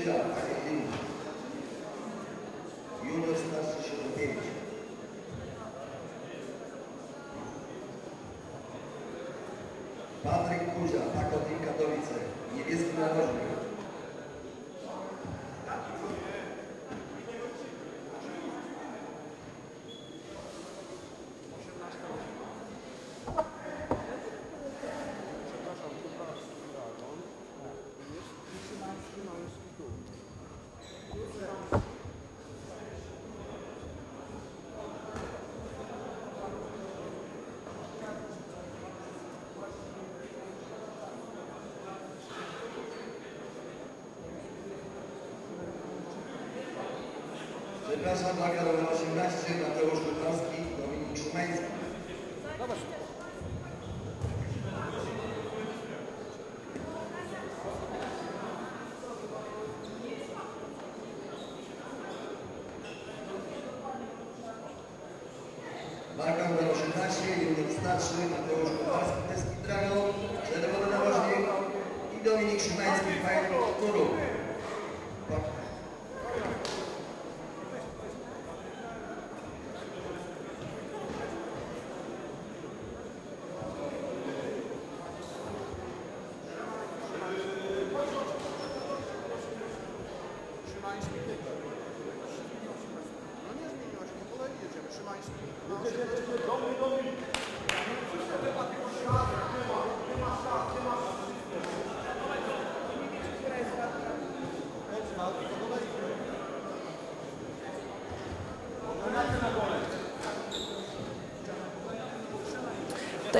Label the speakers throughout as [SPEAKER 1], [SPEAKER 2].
[SPEAKER 1] Kuzia, A1. Junior starszy 75. Patryk Kuzia, Pakotin Katowice, niebieski narożnik. Przepraszam, waga rower 18, Mateusz Kutrowski, Dominik Szumański. Waga numer 18, junior starszy, Mateusz Kutrowski, Teski Dragon, czerwony narożnik i Dominik Szumański, Fajny Kuru.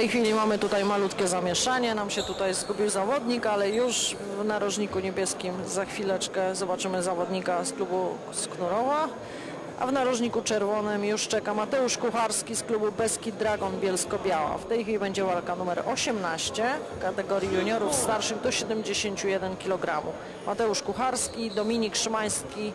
[SPEAKER 2] Tej chwili mamy tutaj malutkie zamieszanie, nam się tutaj zgubił zawodnik, ale już w narożniku niebieskim za chwileczkę zobaczymy zawodnika z klubu Sknurowa, a w narożniku czerwonym już czeka Mateusz Kucharski z klubu Beskid Dragon Bielsko-Biała. W tej chwili będzie walka numer 18 w kategorii juniorów starszych do 71 kg. Mateusz Kucharski, Dominik Szymański.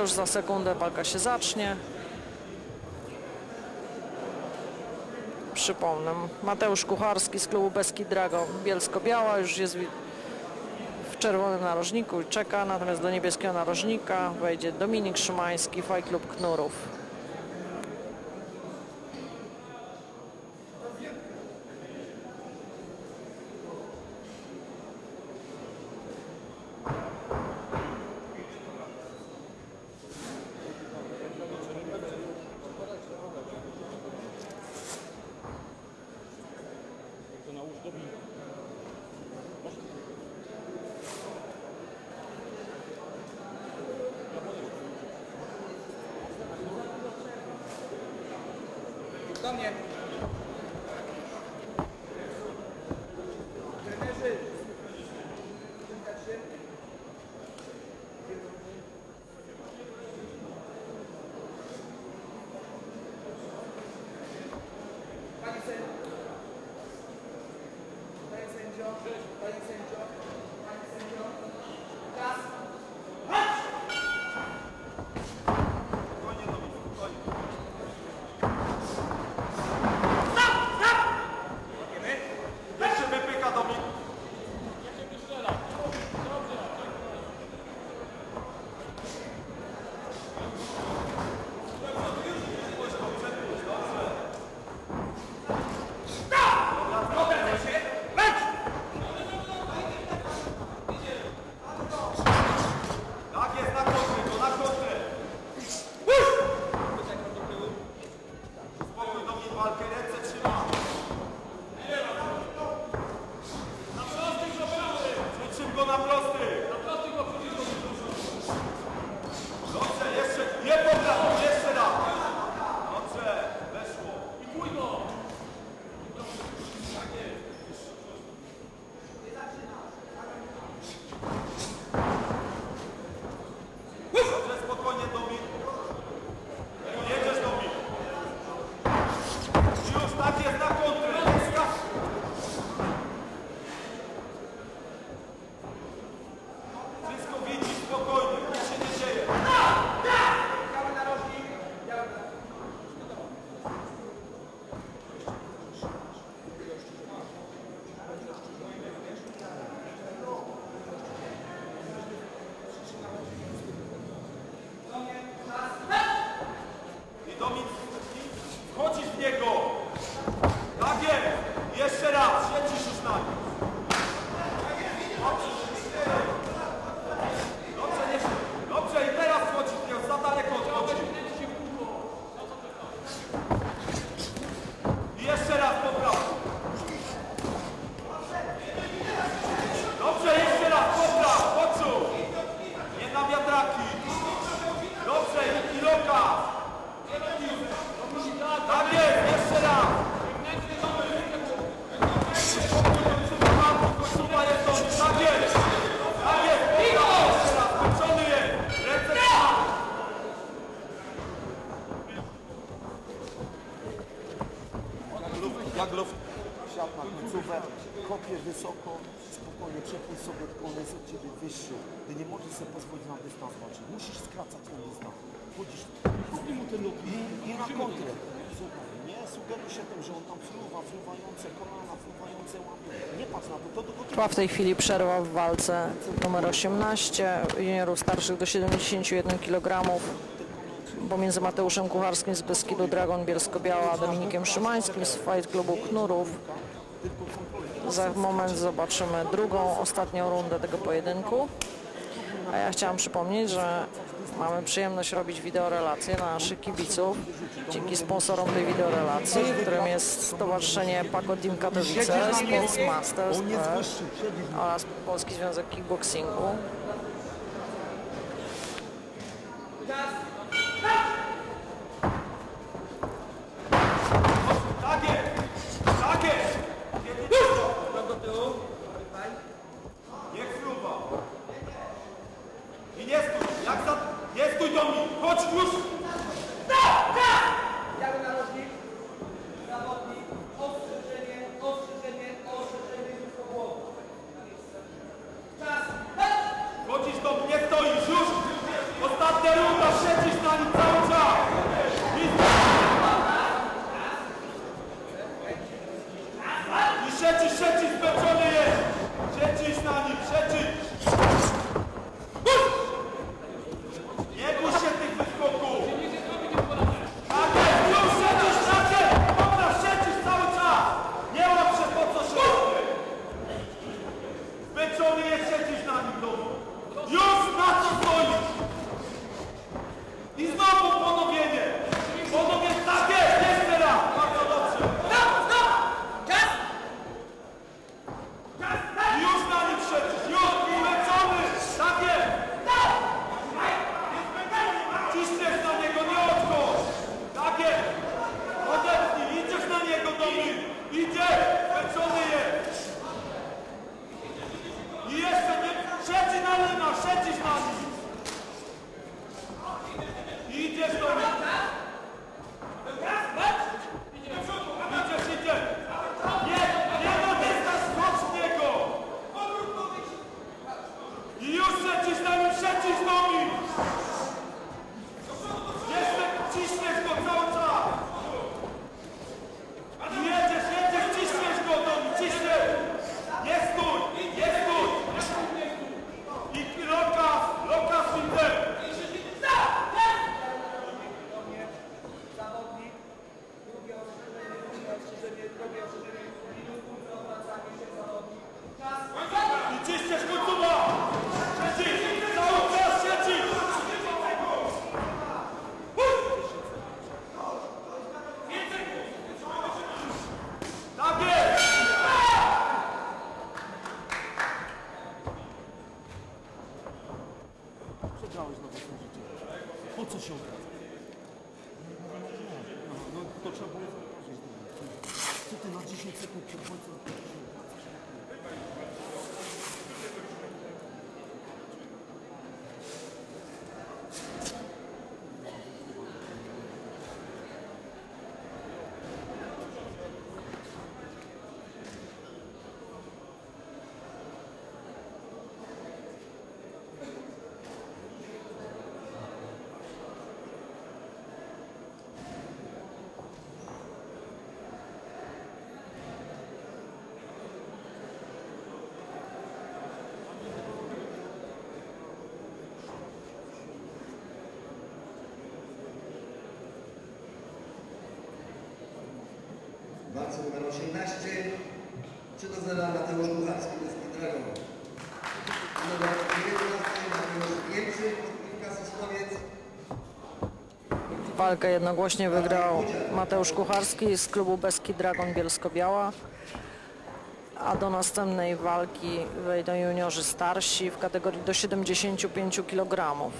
[SPEAKER 2] Już za sekundę walka się zacznie. Przypomnę, Mateusz Kucharski z klubu Beskid Dragon Bielsko-Biała już jest w czerwonym narożniku i czeka, natomiast do niebieskiego narożnika wejdzie Dominik Szymański, Faj Klub Knurów.
[SPEAKER 3] Do
[SPEAKER 4] sobie, on jest od ciebie wyższy. Ty nie możesz sobie pozwolić na dystans walczyć. Musisz skracać ten dystans. Chodzisz kupi mu ten i, i na kontrę. Słuchaj, nie sugeruj się tym, że on tam fruwa, fruwające kolana, fruwające łapy. Nie patrz na to, to
[SPEAKER 2] w tej chwili przerwa w walce numer 18 juniorów starszych do 71 kg pomiędzy Mateuszem Kucharskim z Beskidu Dragon Bielsko-Biała a Dominikiem Szymańskim z Fight Klubu Knurów. Za moment zobaczymy drugą, ostatnią rundę tego pojedynku. A ja chciałam przypomnieć, że mamy przyjemność robić wideorelacje dla naszych kibiców dzięki sponsorom tej wideorelacji, którym jest Stowarzyszenie Paco Team Katowice, Sports Masters
[SPEAKER 4] w
[SPEAKER 2] oraz Polski Związek Kickboxingu.
[SPEAKER 5] Tak jest! Tak jest!
[SPEAKER 3] Krok do tyłu. Pamiętaj.
[SPEAKER 5] Niech fruwa. I nie stój! Jak za... Nie stój do mnie! Chodź już!
[SPEAKER 3] Biały narożnik. Zawodnik. Ostrzeżenie, ostrzeżenie, ostrzeżenie blisko głowy. Na miejsce. Czas.
[SPEAKER 5] Chodzisz do mnie, stoisz już! Ostatnia runda, siedzisz na nim cały czas! I- I siedzisz, siedzisz, zmęczony jest! Siedzisz na nim, siedzisz! Nie bój się tych wyskoków! Tak jest, już siedzisz na tym! Dobra, siedzisz cały czas! Nie łap się po co się Zmęczony jest, siedzisz na nim domu! Już na co
[SPEAKER 4] שיצעקו כשהם
[SPEAKER 1] פה. Walce numer 18 3 do 0 Mateusz Kucharski, Deski Dragon. Numer 19 Mateusz Niemczyk, Piłka Sosnowiec.
[SPEAKER 2] Walkę jednogłośnie wygrał Mateusz Kucharski z klubu Beskid Dragon Bielsko-Biała. A do następnej walki wejdą juniorzy starsi w kategorii do 75 kg.